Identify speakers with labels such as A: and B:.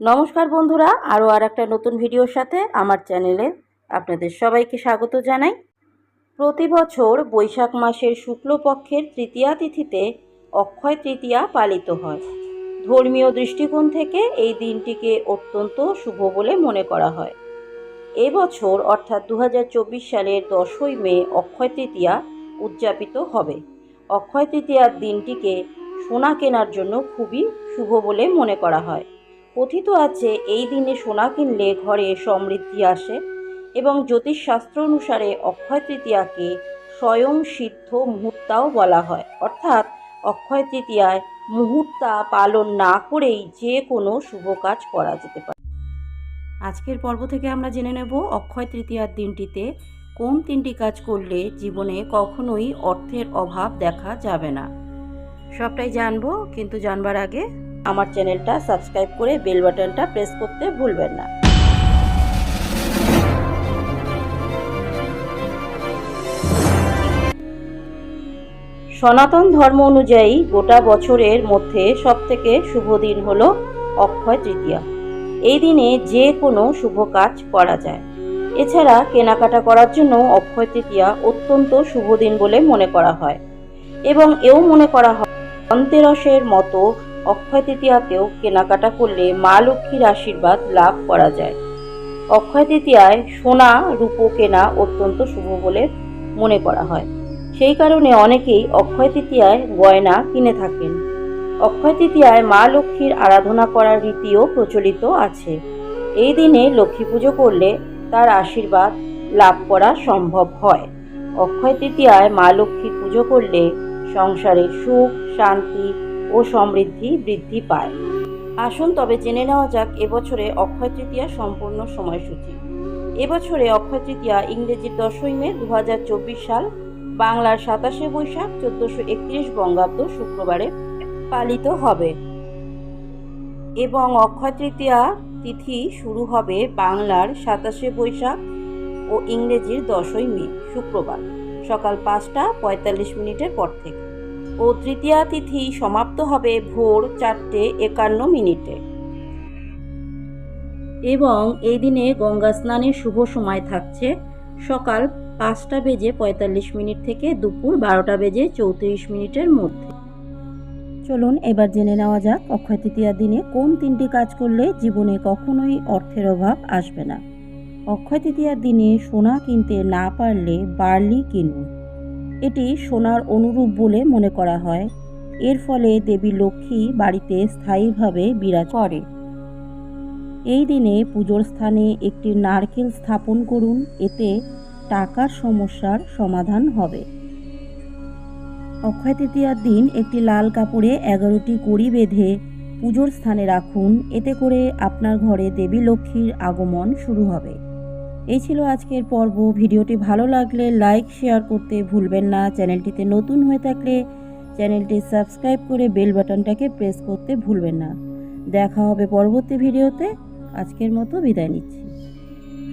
A: নমস্কার বন্ধুরা, আরও আর একটা নতুন ভিডিওর সাথে আমার চ্যানেলে আপনাদের সবাইকে স্বাগত জানাই। প্রতি বছর বৈশাখ মাসের শুক্লপক্ষের তৃতীয়া তিথিতে অক্ষয় তৃতীয়া পালিত হয়। ধর্মীয় দৃষ্টিকোণ থেকে এই দিনটিকে অত্যন্ত শুভ বলে মনে করা হয়। এবছর অর্থাৎ দু হাজার চব্বিশ সালের দশই মে, অক্ষয় তৃতীয়া উদযাপিত হবে। অক্ষয় তৃতীয়ার দিনটিকে সোনা কেনার জন্য খুবই শুভ বলে মনে করা হয়। কথিত আছে, এই দিনে সোনা কিনলে ঘরে সমৃদ্ধি আসে এবং জ্যোতিষশাস্ত্র অনুসারে অক্ষয় তৃতীয়াকে স্বয়ং সিদ্ধ মুহূর্তাও বলা হয়। অর্থাৎ অক্ষয় তৃতীয়ায় মুহূর্তা পালন না করেই যে কোনো শুভ কাজ করা যেতে পারে। আজকের পর্ব থেকে আমরা জেনে নেব অক্ষয় তৃতীয়ার দিনটিতে কোন তিনটি কাজ করলে জীবনে কখনোই অর্থের অভাব দেখা যাবে না। সবটাই জানব, কিন্তু জানবার আগে আমার চ্যানেলটা সাবস্ক্রাইব করে বেল বাটনটা প্রেস করতে ভুলবেন না। সনাতন ধর্ম অনুযায়ী গোটা বছরের মধ্যে সবথেকে শুভ দিন হল অক্ষয় তৃতীয়া। এই দিনে যে কোনো শুভ কাজ করা যায়। এছাড়া কেনাকাটা করার জন্য অক্ষয় তৃতীয়া অত্যন্ত শুভ দিন বলে মনে করা হয়। এবং এও মনে করা হয়, ধনতেরসের মতো অক্ষয় তৃতীয়াতেও কেনাকাটা করলে মা লক্ষ্মীর আশীর্বাদ লাভ করা যায়। অক্ষয় তৃতীয়ায় সোনা, রূপো কেনা অত্যন্ত শুভ বলে মনে করা হয়। সেই কারণে অনেকেই অক্ষয় তৃতীয়ায় গয়না কিনে থাকেন। অক্ষয় তৃতীয়ায় মা লক্ষ্মীর আরাধনা করার রীতিও প্রচলিত আছে। এই দিনে লক্ষ্মী পুজো করলে তার আশীর্বাদ লাভ করা সম্ভব হয়। অক্ষয় তৃতীয়ায় মা লক্ষ্মীর পুজো করলে সংসারে সুখ, শান্তি ও সমৃদ্ধি বৃদ্ধি পায়। আসুন তবে জেনে নেওয়া যাক এবছরে অক্ষয় তৃতীয়া সম্পূর্ণ সময়সূচি। এবছরে অক্ষয় তৃতীয়া ইংরেজির দশই মে দু হাজার চব্বিশ সাল, বাংলার সাতাশে বৈশাখ চোদ্দশো একত্রিশ বঙ্গাব্দ শুক্রবারে পালিত হবে। এবং অক্ষয় তৃতীয়া তিথি শুরু হবে বাংলার সাতাশে বৈশাখ ও ইংরেজির দশই মে শুক্রবার। সকাল পাঁচটা পঁয়তাল্লিশ মিনিটের পর থেকে। ও তৃতীয়া তিথি সমাপ্ত হবে ভোর চারটে একান্ন মিনিটে। এবং এই দিনে গঙ্গা স্নানের শুভ সময় থাকছে। সকাল পাঁচটা বেজে পঁয়তাল্লিশ মিনিট থেকে দুপুর বারোটা বেজে চৌত্রিশ মিনিটের মধ্যে। চলুন এবার জেনে নেওয়া যাক অক্ষয় তৃতীয়ার দিনে কোন তিনটি কাজ করলে জীবনে কখনোই অর্থের অভাব আসবে না। অক্ষয় তৃতীয়ার দিনে সোনা কিনতে না পারলে বার্লি কিনুন। এটি সোনার অনুরূপ বলে মনে করা হয়। এর ফলে দেবী লক্ষ্মী বাড়িতে স্থায়ীভাবে বিরাজ করে। এই দিনে পুজোর স্থানে একটি নারকেল স্থাপন করুন, এতে টাকার সমস্যার সমাধান হবে। অক্ষয় তৃতীয়ার দিন একটি লাল কাপড়ে এগারোটি কড়ি বেঁধে পুজোর স্থানে রাখুন, এতে করে আপনার ঘরে দেবী লক্ষ্মীর আগমন শুরু হবে। এই ছিল আজকের পর্ব। ভিডিওটি ভালো লাগলে লাইক, শেয়ার করতে ভুলবেন না। চ্যানেলটিতে নতুন হয়ে থাকলে চ্যানেলটি সাবস্ক্রাইব করে বেল বাটনটাকে প্রেস করতে ভুলবেন না। দেখা হবে পরবর্তী ভিডিওতে। আজকের মতো বিদায় নিচ্ছি।